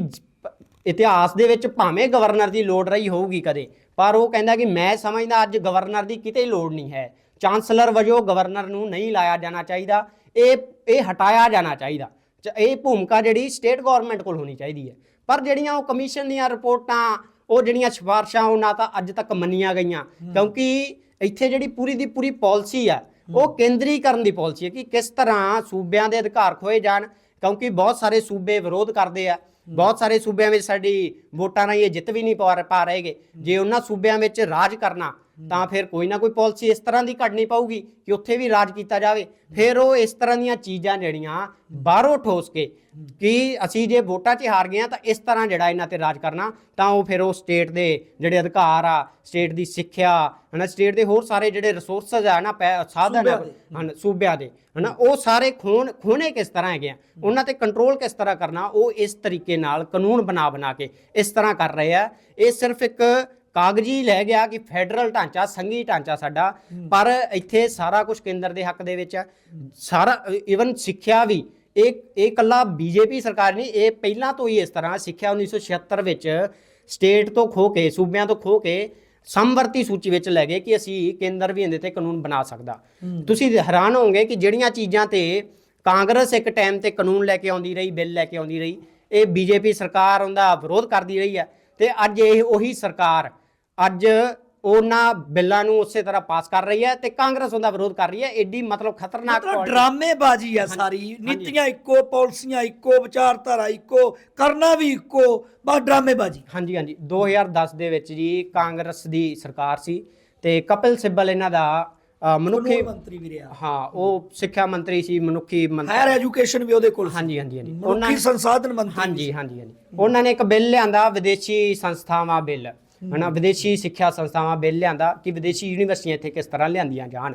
ਇਤਿਹਾਸ ਦੇ ਵਿੱਚ ਭਾਵੇਂ ਗਵਰਨਰ ਦੀ ਲੋੜ ਰਹੀ ਹੋਊਗੀ ਕਦੇ, ਪਰ ਉਹ ਕਹਿੰਦਾ ਕਿ ਮੈਂ ਸਮਝਦਾ ਅੱਜ ਗਵਰਨਰ ਦੀ ਕਿਤੇ ਲੋੜ ਨਹੀਂ ਹੈ। ਚਾਂਸਲਰ ਵਜੋਂ ਗਵਰਨਰ ਨੂੰ ਨਹੀਂ ਲਾਇਆ ਜਾਣਾ ਚਾਹੀਦਾ ਇਹ ਇਹ ਹਟਾਇਆ ਜਾਣਾ ਚਾਹੀਦਾ। ਇਹ ਭੂਮਿਕਾ ਜਿਹੜੀ ਸਟੇਟ ਗਵਰਨਮੈਂਟ ਕੋਲ ਹੋਣੀ ਚਾਹੀਦੀ ਹੈ। ਪਰ ਜਿਹੜੀਆਂ ਉਹ ਕਮਿਸ਼ਨ ਦੀਆਂ ਰਿਪੋਰਟਾਂ ਉਹ ਜਿਹੜੀਆਂ ਸਿਫਾਰਸ਼ਾਂ ਉਹ ਨਾ ਤਾਂ ਅੱਜ ਤੱਕ ਮੰਨੀਆਂ ਗਈਆਂ। ਕਿਉਂਕਿ ਇੱਥੇ ਜਿਹੜੀ ਪੂਰੀ ਦੀ ਪੂਰੀ ਪਾਲਿਸੀ ਆ ਉਹ ਕੇਂਦਰੀਕਰਨ ਦੀ ਪਾਲਿਸੀ ਹੈ ਕਿ ਕਿਸ ਤਰ੍ਹਾਂ ਸੂਬਿਆਂ ਦੇ ਅਧਿਕਾਰ ਖੋਏ ਜਾਣ। ਕਿਉਂਕਿ ਬਹੁਤ ਸਾਰੇ ਸੂਬੇ ਵਿਰੋਧ ਕਰਦੇ ਆ। ਬਹੁਤ ਸਾਰੇ ਸੂਬਿਆਂ ਵਿੱਚ ਸਾਡੀ ਵੋਟਾਂ ਨਾਲ ਇਹ ਜਿੱਤ ਵੀ ਨਹੀਂ ਪਾ ਰਹੇਗੇ ਜੇ ਉਹਨਾਂ ਸੂਬਿਆਂ ਵਿੱਚ ਰਾਜ ਕਰਨਾ ਤਾਂ ਫਿਰ ਕੋਈ ਨਾ ਕੋਈ ਪਾਲਿਸੀ ਇਸ ਤਰ੍ਹਾਂ ਦੀ ਘੜਨੀ ਪਊਗੀ ਕਿ ਉੱਥੇ ਵੀ ਰਾਜ ਕੀਤਾ ਜਾਵੇ। ਫਿਰ ਉਹ ਇਸ ਤਰ੍ਹਾਂ ਦੀਆਂ ਚੀਜ਼ਾਂ ਜਿਹੜੀਆਂ ਬਾਹਰੋਂ ਠੋਸ ਕੇ ਕਿ ਅਸੀਂ ਜੇ ਵੋਟਾਂ 'ਚ ਹਾਰ ਗਏ ਆ ਤਾਂ ਇਸ ਤਰ੍ਹਾਂ ਜਿਹੜਾ ਇਹਨਾਂ ਤੇ ਰਾਜ ਕਰਨਾ ਤਾਂ ਉਹ ਫਿਰ ਉਹ ਸਟੇਟ ਦੇ ਜਿਹੜੇ ਅਧਿਕਾਰ ਆ ਸਟੇਟ ਦੀ ਸਿੱਖਿਆ ਹਨਾ ਸਟੇਟ ਦੇ ਹੋਰ ਸਾਰੇ ਜਿਹੜੇ ਰਿਸੋਰਸਸ ਆ ਨਾ ਸਾਧਨ ਆ ਹਨ ਸੂਬਿਆਂ ਦੇ ਹਨਾ ਉਹ ਸਾਰੇ ਖੋਣ ਖੋਣੇ ਕਿਸ ਤਰ੍ਹਾਂ ਹੈਗੇ ਆ? ਉਹਨਾਂ ਤੇ ਕੰਟਰੋਲ ਕਿਸ ਤਰ੍ਹਾਂ ਕਰਨਾ? ਉਹ ਇਸ ਤਰੀਕੇ ਨਾਲ ਕਾਨੂੰਨ ਬਣਾ ਬਣਾ ਕੇ ਇਸ ਤਰ੍ਹਾਂ ਕਰ ਰਹੇ ਆ। ਇਹ ਸਿਰਫ ਇੱਕ ਕਾਗਜ਼ੀ ਲੈ ਗਿਆ ਕਿ ਫੈਡਰਲ ਢਾਂਚਾ ਸੰਘੀ ਢਾਂਚਾ ਸਾਡਾ ਪਰ ਇੱਥੇ ਸਾਰਾ ਕੁਝ ਕੇਂਦਰ ਦੇ ਹੱਕ ਦੇ ਵਿੱਚ ਆ ਸਾਰਾ ਇਵਨ ਸਿੱਖਿਆ ਵੀ ਇਹ ਇਹ ਕੱਲਾ ਬੀਜੇਪੀ ਸਰਕਾਰ ਨਹੀਂ ਇਹ ਪਹਿਲਾਂ ਤੋਂ ਹੀ ਇਸ ਤਰ੍ਹਾਂ ਸਿੱਖਿਆ 1976 ਵਿੱਚ ਸਟੇਟ ਤੋਂ ਖੋ ਕੇ ਸੂਬਿਆਂ ਤੋਂ ਖੋ ਕੇ ਸਮਵਰਤੀ ਸੂਚੀ ਵਿੱਚ ਲੈ ਗਏ ਕਿ ਅਸੀਂ ਕੇਂਦਰ ਵੀ ਇਹਦੇ ਤੇ ਕਾਨੂੰਨ ਬਣਾ ਸਕਦਾ। ਤੁਸੀਂ ਹੈਰਾਨ ਹੋਵੋਗੇ ਕਿ ਜਿਹੜੀਆਂ ਚੀਜ਼ਾਂ ਤੇ ਕਾਂਗਰਸ ਇੱਕ ਟਾਈਮ ਤੇ ਕਾਨੂੰਨ ਲੈ ਕੇ ਆਉਂਦੀ ਰਹੀ ਬਿੱਲ ਲੈ ਕੇ ਆਉਂਦੀ ਰਹੀ ਇਹ ਬੀਜੇਪੀ ਸਰਕਾਰ ਉਹਦਾ ਵਿਰੋਧ ਕਰਦੀ ਰਹੀ ਹੈ ਤੇ ਅੱਜ ਇਹ ਉਹੀ ਸਰਕਾਰ ਅੱਜ ਉਹਨਾਂ ਬਿੱਲਾਂ ਨੂੰ ਉਸੇ ਤਰ੍ਹਾਂ ਪਾਸ ਕਰ ਰਹੀ ਹੈ ਤੇ ਕਾਂਗਰਸ ਉਹਦਾ ਵਿਰੋਧ ਕਰ ਰਹੀ ਹੈ। ਐਡੀ ਮਤਲਬ ਖਤਰਨਾਕ ਮਤਲਬ ਡਰਾਮੇਬਾਜ਼ੀ ਆ ਸਾਰੀ। ਨੀਤੀਆਂ ਇੱਕੋ ਪਾਲਿਸੀਆਂ ਇੱਕੋ ਵਿਚਾਰਧਾਰਾ ਇੱਕੋ ਕਰਨਾ ਵੀ ਇੱਕੋ ਬਸ ਡਰਾਮੇਬਾਜ਼ੀ। ਹਾਂਜੀ ਹਾਂਜੀ। 2010 ਦੇ ਵਿੱਚ ਜੀ ਕਾਂਗਰਸ ਦੀ ਸਰਕਾਰ ਸੀ ਤੇ ਕਪਿਲ ਸਿੱਬਲ ਇਹਨਾਂ ਦਾ ਅ, ਮਨੁੱਖੀ ਮੰਤਰੀ ਵੀ ਰਿਹਾ। ਹਾਂ ਉਹ ਸਿੱਖਿਆ ਮੰਤਰੀ ਸੀ ਮਨੁੱਖੀ ਮੰਤਰੀ। ਹਾਇਰ ਐਜੂਕੇਸ਼ਨ ਵੀ ਉਹਦੇ ਕੋਲ ਸੀ। ਹਾਂਜੀ ਹਾਂਜੀ ਹਾਂਜੀ। ਮਨੁੱਖੀ ਸੰਸਾਧਨ ਮੰਤਰੀ ਹਾਂਜੀ ਹਾਂਜੀ ਹਾਂਜੀ। ਉਹਨਾਂ ਨੇ ਇੱਕ ਬਿੱਲ ਲਿਆਂਦਾ ਵਿਦੇਸ਼ੀ ਸੰਸਥਾਵਾਂ ਬਿੱਲ। ਹਨਾ ਵਿਦੇਸ਼ੀ ਸਿੱਖਿਆ ਸੰਸਥਾਵਾਂ ਬਿੱਲ ਲਿਆਂਦਾ ਕਿ ਵਿਦੇਸ਼ੀ ਯੂਨੀਵਰਸਿਟੀਆਂ ਇੱਥੇ ਕਿਸ ਤਰ੍ਹਾਂ ਲਿਆਂਦੀਆਂ ਜਾਣ।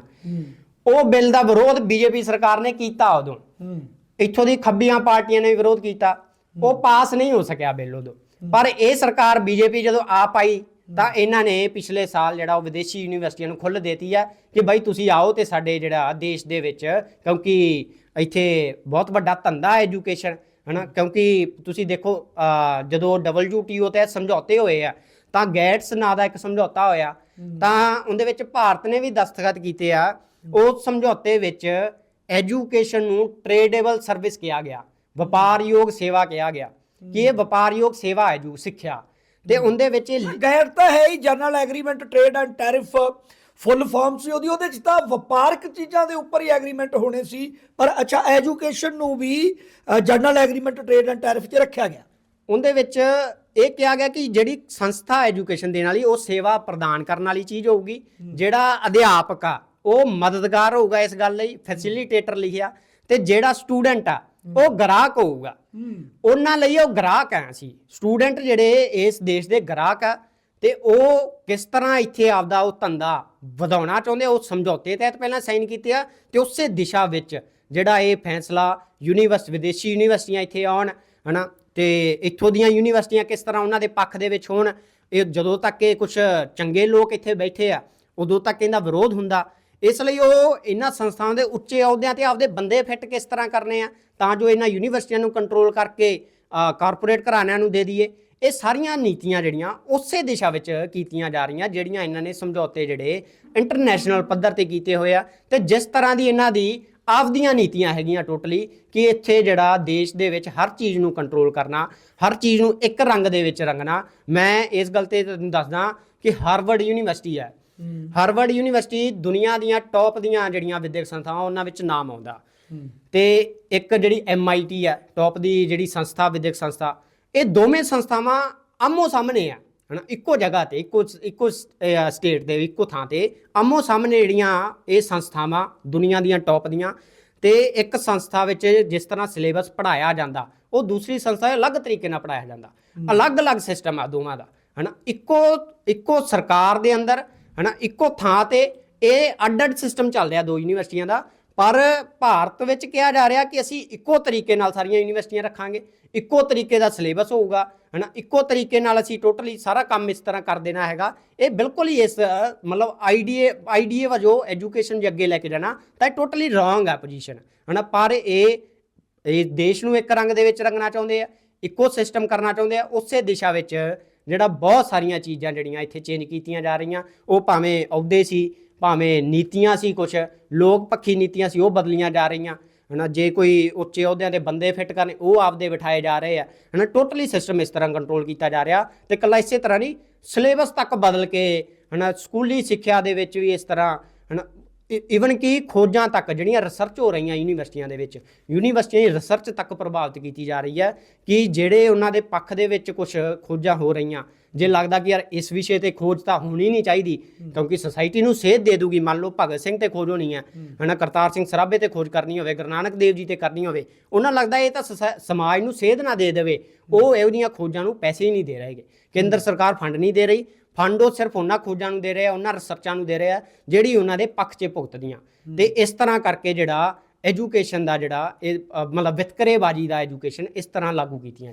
ਉਹ ਬਿੱਲ ਦਾ ਵਿਰੋਧ ਬੀਜੇਪੀ ਸਰਕਾਰ ਨੇ ਕੀਤਾ ਉਦੋਂ। ਇੱਥੋਂ ਦੀ ਖੱਬੀਆਂ ਪਾਰਟੀਆਂ ਨੇ ਵੀ ਵਿਰੋਧ ਕੀਤਾ। ਉਹ ਪਾਸ ਨਹੀਂ ਹੋ ਸਕਿਆ ਬਿੱਲ ਉਦੋਂ। ਪਰ ਇਹ ਸਰਕਾਰ ਬੀਜੇਪੀ ਜਦੋਂ ਆ ਪਾਈ ਤਾਂ ਇਹਨਾਂ ਨੇ ਪਿਛਲੇ ਸਾਲ ਜਿਹੜਾ ਉਹ ਵਿਦੇਸ਼ੀ ਯੂਨੀਵਰਸਿਟੀਆਂ ਨੂੰ ਖੁੱਲ੍ਹ ਦੇਤੀ ਹੈ ਕਿ ਬਾਈ ਤੁਸੀਂ ਆਓ ਤੇ ਸਾਡੇ ਜਿਹੜਾ ਦੇਸ਼ ਦੇ ਵਿੱਚ ਕਿਉਂਕਿ ਇੱਥੇ ਬਹੁਤ ਵੱਡਾ ਧੰਦਾ ਹੈ ਐਜੂਕੇਸ਼ਨ ਹਨਾ ਕਿਉਂਕਿ ਤੁਸੀਂ ਦੇਖੋ ਜਦੋਂ WTO ਤੇ ਸਮਝੌਤੇ ਹੋਏ ਆ ਤਾਂ ਗੈਟਸ ਨਾਂ ਦਾ ਇੱਕ ਸਮਝੌਤਾ ਹੋਇਆ। ਤਾਂ ਉਹਦੇ ਵਿੱਚ ਭਾਰਤ ਨੇ ਵੀ ਦਸਤਖਤ ਕੀਤੇ ਆ। ਉਸ ਸਮਝੌਤੇ ਵਿੱਚ ਐਜੂਕੇਸ਼ਨ ਨੂੰ ਟ੍ਰੇਡੇਬਲ ਸਰਵਿਸ ਕਿਹਾ ਗਿਆ। ਵਪਾਰਯੋਗ ਸੇਵਾ ਕਿਹਾ ਗਿਆ। ਕਿ ਇਹ ਵਪਾਰਯੋਗ ਸੇਵਾ ਹੈ ਜੋ ਸਿੱਖਿਆ। ਤੇ ਉਹਦੇ ਵਿੱਚ ਗੈਰ ਤਾਂ ਹੈ ਹੀ general agreement trade and tariff full form ਸੀ ਉਹਦੀ ਉਹਦੇ ਚ ਤਾਂ ਵਪਾਰਕ ਚੀਜ਼ਾਂ ਦੇ ਉੱਪਰ ਹੀ ਐਗਰੀਮੈਂਟ ਹੋਣੇ ਸੀ। ਪਰ ਅੱਛਾ ਐਜੂਕੇਸ਼ਨ ਨੂੰ ਵੀ general agreement trade and tariff 'ਚ ਰੱਖਿਆ ਗਿਆ। ਉਹਦੇ ਵਿੱਚ ਇਹ ਕਿਹਾ ਗਿਆ ਕਿ ਜਿਹੜੀ ਸੰਸਥਾ ਐਜੂਕੇਸ਼ਨ ਦੇਣ ਵਾਲੀ ਉਹ ਸੇਵਾ ਪ੍ਰਦਾਨ ਕਰਨ ਵਾਲੀ ਚੀਜ਼ ਹੋਊਗੀ ਜਿਹੜਾ ਅਧਿਆਪਕ ਆ ਉਹ ਮਦਦਗਾਰ ਹੋਊਗਾ ਇਸ ਗੱਲ ਲਈ ਫੈਸਿਲਿਟੇਟਰ ਲਿਖਿਆ ਤੇ ਜਿਹੜਾ ਸਟੂਡੈਂਟ ਆ ਉਹ ਗ੍ਰਾਹਕ ਹੋਊਗਾ। ਉਹਨਾਂ ਲਈ ਉਹ ਗ੍ਰਾਹਕ ਆ ਸੀ। ਸਟੂਡੈਂਟ ਜਿਹੜੇ ਇਸ ਦੇਸ਼ ਦੇ ਗ੍ਰਾਹਕ ਆ ਤੇ ਉਹ ਕਿਸ ਤਰ੍ਹਾਂ ਇੱਥੇ ਆਪਦਾ ਉਹ ਧੰਦਾ ਵਧਾਉਣਾ ਚਾਹੁੰਦੇ ਉਹ ਸਮਝੌਤੇ ਤਹਿਤ ਪਹਿਲਾਂ ਸਾਈਨ ਕੀਤੇ ਆ ਤੇ ਉਸੇ ਦਿਸ਼ਾ ਵਿੱਚ ਜਿਹੜਾ ਇਹ ਫੈਸਲਾ ਯੂਨੀਵਰਸਿਟੀ ਵਿਦੇਸ਼ੀ ਯੂਨੀਵਰਸਿਟੀਆਂ ਇੱਥੇ ਆਉਣ ਹਨਾ ਤੇ ਇੱਥੋਂ ਦੀਆਂ ਯੂਨੀਵਰਸਿਟੀਆਂ ਕਿਸ ਤਰ੍ਹਾਂ ਉਹਨਾਂ ਦੇ ਪੱਖ ਦੇ ਵਿੱਚ ਹੋਣ, ਇਹ ਜਦੋਂ ਤੱਕ ਇਹ ਕੁਝ ਚੰਗੇ ਲੋਕ ਇੱਥੇ ਬੈਠੇ ਆ, ਉਦੋਂ ਤੱਕ ਇਹਦਾ ਵਿਰੋਧ ਹੁੰਦਾ। ਇਸ ਲਈ ਉਹ ਇਹਨਾਂ ਸੰਸਥਾਵਾਂ ਦੇ ਉੱਚੇ ਅਹੁਦਿਆਂ ਤੇ ਆਪਦੇ ਬੰਦੇ ਫਿੱਟ ਕਿਸ ਤਰ੍ਹਾਂ ਕਰਨੇ ਆ, ਤਾਂ ਜੋ ਇਹਨਾਂ ਯੂਨੀਵਰਸਿਟੀਆਂ ਨੂੰ ਕੰਟਰੋਲ ਕਰਕੇ ਕਾਰਪੋਰੇਟ ਘਰਾਣਿਆਂ ਨੂੰ ਦੇ ਦਈਏ। ਇਹ ਸਾਰੀਆਂ ਨੀਤੀਆਂ ਜਿਹੜੀਆਂ ਉਸੇ ਦਿਸ਼ਾ ਵਿੱਚ ਕੀਤੀਆਂ ਜਾ ਰਹੀਆਂ, ਜਿਹੜੀਆਂ ਇਹਨਾਂ ਨੇ ਸਮਝੌਤੇ ਜਿਹੜੇ ਇੰਟਰਨੈਸ਼ਨਲ ਪੱਧਰ ਤੇ ਕੀਤੇ ਹੋਏ ਆ। ਤੇ ਜਿਸ ਤਰ੍ਹਾਂ ਦੀ ਇਹਨਾਂ ਦੀ ਆਪਦੀਆਂ ਨੀਤੀਆਂ ਹੈਗੀਆਂ ਟੋਟਲੀ ਕਿ ਇੱਥੇ ਜਿਹੜਾ ਦੇਸ਼ ਦੇ ਵਿੱਚ ਹਰ ਚੀਜ਼ ਨੂੰ ਕੰਟਰੋਲ ਕਰਨਾ ਹਰ ਚੀਜ਼ ਨੂੰ ਇੱਕ ਰੰਗ ਦੇ ਵਿੱਚ ਰੰਗਣਾ ਮੈਂ ਇਸ ਗੱਲ ਤੇ ਤੁਹਾਨੂੰ ਦੱਸਦਾ ਕਿ ਹਾਰਵਰਡ ਯੂਨੀਵਰਸਿਟੀ ਹੈ। ਹਾਰਵਰਡ ਯੂਨੀਵਰਸਿਟੀ ਦੁਨੀਆ ਦੀਆਂ ਟੌਪ ਦੀਆਂ ਜਿਹੜੀਆਂ ਵਿਦਿਅਕ ਸੰਸਥਾਵਾਂ ਉਹਨਾਂ ਵਿੱਚ ਨਾਮ ਆਉਂਦਾ। ਤੇ ਇੱਕ ਜਿਹੜੀ MIT ਹੈ ਟੌਪ ਦੀ ਜਿਹੜੀ ਸੰਸਥਾ ਵਿਦਿਅਕ ਸੰਸਥਾ ਇਹ ਦੋਵੇਂ ਸੰਸਥਾਵਾਂ ਆਮੋ ਸਾਹਮਣੇ ਆ। ਹਨਾ? ਇੱਕੋ ਜਗ੍ਹਾ ਤੇ ਇੱਕੋ ਇੱਕੋ ਸਟੇਟ ਦੇ ਇੱਕੋ ਥਾਂ ਤੇ ਆਮੋ ਸਾਹਮਣੇ ਜਿਹੜੀਆਂ ਇਹ ਸੰਸਥਾਵਾਂ ਦੁਨੀਆ ਦੀਆਂ ਟੌਪ ਦੀਆਂ ਤੇ ਇੱਕ ਸੰਸਥਾ ਵਿੱਚ ਜਿਸ ਤਰ੍ਹਾਂ ਸਿਲੇਬਸ ਪੜਾਇਆ ਜਾਂਦਾ ਉਹ ਦੂਸਰੀ ਸੰਸਥਾ ਵਿੱਚ ਅਲੱਗ ਤਰੀਕੇ ਨਾਲ ਪੜਾਇਆ ਜਾਂਦਾ। ਅਲੱਗ-ਅਲੱਗ ਸਿਸਟਮ ਆ ਦੋਵਾਂ ਦਾ ਹਨਾ? ਇੱਕੋ ਇੱਕੋ ਸਰਕਾਰ ਦੇ ਅੰਦਰ ਹਨਾ? ਇੱਕੋ ਥਾਂ ਤੇ ਇਹ ਅੱਡ-ਅੱਡ ਸਿਸਟਮ ਚੱਲ ਰਿਹਾ ਦੋ ਯੂਨੀਵਰਸਿਟੀਆਂ ਦਾ ਪਰ ਭਾਰਤ ਵਿੱਚ ਕਿਹਾ ਜਾ ਰਿਹਾ ਕਿ ਅਸੀਂ ਇੱਕੋ ਤਰੀਕੇ ਨਾਲ ਸਾਰੀਆਂ ਯੂਨੀਵਰਸਿਟੀਆਂ ਰੱਖਾਂਗੇ, ਇੱਕੋ ਤਰੀਕੇ ਦਾ ਸਿਲੇਬਸ ਹੋਊਗਾ, ਹਨਾ? ਇੱਕੋ ਤਰੀਕੇ ਨਾਲ ਅਸੀਂ ਟੋਟਲੀ ਸਾਰਾ ਕੰਮ ਇਸ ਤਰ੍ਹਾਂ ਕਰ ਦੇਣਾ ਹੈਗਾ। ਇਹ ਬਿਲਕੁਲ ਹੀ ਇਸ, ਮਤਲਬ ਆਈਡੀਏ ਆਈਡੀਏ ਵਜੋਂ ਐਜੂਕੇਸ਼ਨ ਦੇ ਅੱਗੇ ਲੈ ਕੇ ਜਾਣਾ, ਤਾਂ ਇਹ ਟੋਟਲੀ ਰੋਂਗ ਹੈ ਪੋਜੀਸ਼ਨ ਹਨਾ? ਪਰ ਇਹ ਇਹ ਦੇਸ਼ ਨੂੰ ਇੱਕ ਰੰਗ ਦੇ ਵਿੱਚ ਰੰਗਣਾ ਚਾਹੁੰਦੇ ਆ, ਇੱਕੋ ਸਿਸਟਮ ਕਰਨਾ ਚਾਹੁੰਦੇ ਆ, ਉਸੇ ਦਿਸ਼ਾ ਵਿੱਚ ਜਿਹੜਾ ਬਹੁਤ ਸਾਰੀਆਂ ਚੀਜ਼ਾਂ ਜਿਹੜੀਆਂ ਇੱਥੇ ਚੇਂਜ ਕੀਤੀਆਂ ਜਾ ਰਹੀਆਂ, ਉਹ ਭਾਵੇਂ ਅਹੁਦੇ ਸੀ ਭਾਵੇਂ ਨੀਤੀਆਂ ਸੀ ਕੁਝ ਲੋਕ ਪੱਖੀ ਨੀਤੀਆਂ ਸੀ, ਉਹ ਬਦਲੀਆਂ ਜਾ ਰਹੀਆਂ। ਹਨਾ, ਜੇ ਕੋਈ ਉੱਚੇ ਅਹੁਦਿਆਂ ਦੇ ਬੰਦੇ ਫਿੱਟ ਕਰਨੇ, ਉਹ ਆਪਦੇ ਬਿਠਾਏ ਜਾ ਰਹੇ ਆ। ਹਨਾ ਟੋਟਲੀ ਸਿਸਟਮ ਇਸ ਤਰ੍ਹਾਂ ਕੰਟਰੋਲ ਕੀਤਾ ਜਾ ਰਿਹਾ ਤੇ ਕੱਲਾ ਇਸੇ ਤਰ੍ਹਾਂ ਨਹੀਂ ਸਿਲੇਬਸ ਤੱਕ ਬਦਲ ਕੇ, ਹਨਾ, ਸਕੂਲੀ ਸਿੱਖਿਆ ਦੇ ਵਿੱਚ ਵੀ ਇਸ ਤਰ੍ਹਾਂ, ਹਨਾ ਇਵਨ ਕਿ ਖੋਜਾਂ ਤੱਕ, ਜਿਹੜੀਆਂ ਰਿਸਰਚ ਹੋ ਰਹੀਆਂ ਯੂਨੀਵਰਸਿਟੀਆਂ ਦੇ ਵਿੱਚ ਯੂਨੀਵਰਸਿਟੀਆਂ ਦੀ ਰਿਸਰਚ ਤੱਕ ਪ੍ਰਭਾਵਿਤ ਕੀਤੀ ਜਾ ਰਹੀ ਹੈ ਕਿ ਜਿਹੜੇ ਉਹਨਾਂ ਦੇ ਪੱਖ ਦੇ ਵਿੱਚ ਕੁਝ ਖੋਜਾਂ ਹੋ ਰਹੀਆਂ ਜੇ ਲੱਗਦਾ ਕਿ ਯਾਰ ਇਸ ਵਿਸ਼ੇ ਤੇ ਖੋਜ ਤਾਂ ਹੋਣੀ ਨਹੀਂ ਚਾਹੀਦੀ ਕਿਉਂਕਿ ਸੋਸਾਇਟੀ ਨੂੰ ਸੇਧ ਦੇ ਦੂਗੀ ਮੰਨ ਲਓ ਭਗਤ ਸਿੰਘ ਤੇ ਖੋਜ ਹੋਣੀ ਹੈ। ਹਨਾ ਕਰਤਾਰ ਸਿੰਘ ਸਰਾਭੇ ਤੇ ਖੋਜ ਕਰਨੀ ਹੋਵੇ ਗੁਰੂ ਨਾਨਕ ਦੇਵ ਜੀ ਤੇ ਕਰਨੀ ਹੋਵੇ ਉਹਨਾਂ ਲੱਗਦਾ ਇਹ ਤਾਂ ਸਮਾਜ ਨੂੰ ਸੇਧ ਨਾ ਦੇ ਦੇਵੇ ਉਹ ਇਹੋ ਜਿਹੀਆਂ ਖੋਜਾਂ ਨੂੰ ਪੈਸੇ ਹੀ ਨਹੀਂ ਦੇ ਰਹੇਗੇ ਕੇਂਦਰ ਸਰਕਾਰ ਫੰਡ ਨਹੀਂ ਦੇ ਰਹੀ ਫੰਡ ਉਹ ਸਿਰਫ ਉਹਨਾਂ ਖੋਜਾਂ ਨੂੰ ਦੇ ਰਿਹਾ ਉਹਨਾਂ ਰਿਸਰਚਾਂ ਨੂੰ ਦੇ ਰਿਹਾ ਜਿਹੜੀ ਉਹਨਾਂ ਦੇ ਪੱਖ 'ਚ ਭੁਗਤਦੀਆਂ। ਤੇ ਇਸ ਤਰ੍ਹਾਂ ਕਰਕੇ ਜਿਹੜਾ ਐਜੂਕੇਸ਼ਨ ਦਾ ਜਿਹੜਾ ਇਹ ਮਤਲਬ ਵਿਤਕਰੇਬਾਜ਼ੀ ਦਾ ਐਜੂਕੇਸ਼ਨ ਇਸ ਤਰ੍ਹਾਂ ਲਾਗੂ ਕੀਤੀਆਂ